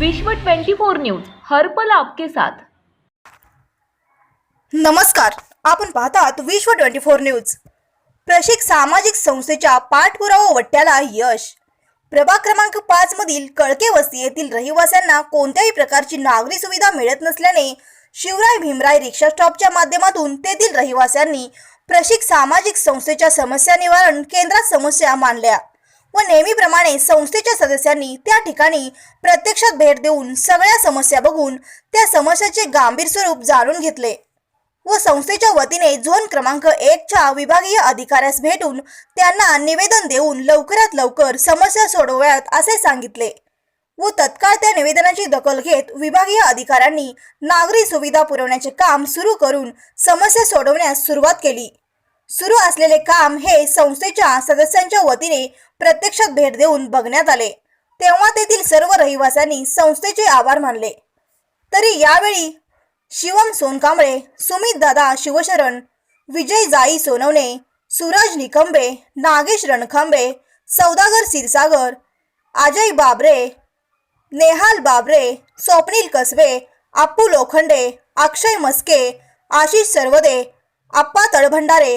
विश्व 24 न्यूज हर्पल आपके साथ. नमस्कार आपण पाहतात विश्व ट्वेंटी फोर न्यूज. प्रशिक सामाजिक संस्थेच्या पाठपुरावा वट्ट्याला यश. प्रभाग क्रमांक पाच मधील कळके वस्ती येथील रहिवाशांना कोणत्याही प्रकारची नागरी सुविधा मिळत नसल्याने शिवराय भीमराय रिक्षा स्टॉपच्या माध्यमातून तेथील रहिवाशांनी प्रशिक सामाजिक संस्थेच्या समस्या निवारण केंद्रात समस्या मांडल्या. व नेहमीप्रमाणे संस्थेच्या सदस्यांनी त्या ठिकाणी प्रत्यक्षात भेट देऊन सगळ्या समस्या बघून त्या समस्याचे गांभीर स्वरूप जाणून घेतले व संस्थेच्या वतीने झोन क्रमांक एकच्या विभागीय अधिकाऱ्यास भेटून त्यांना निवेदन देऊन लवकरात लवकर समस्या सोडवाव्यात असे सांगितले व तत्काळ त्या निवेदनाची दखल घेत विभागीय अधिकाऱ्यांनी नागरी सुविधा पुरवण्याचे काम सुरू करून समस्या सोडवण्यास सुरुवात केली. सुरू असलेले काम हे संस्थेच्या सदस्यांच्या वतीने प्रत्यक्षात भेट देऊन बघण्यात आले. तेव्हा तेथील सर्व रहिवाशांनी संस्थेचे आभार मानले. तरी यावेळी शिवम सोनकांबळे सुमित दादा शिवशरण विजय जाई सोनवणे सूरज निकंबे नागेश रणखांबे सौदागर क्षीरसागर अजय बाबरे नेहाल बाबरे स्वप्नील कसबे अप्पू लोखंडे अक्षय मस्के आशिष सर्वदे आप्पा तळभंडारे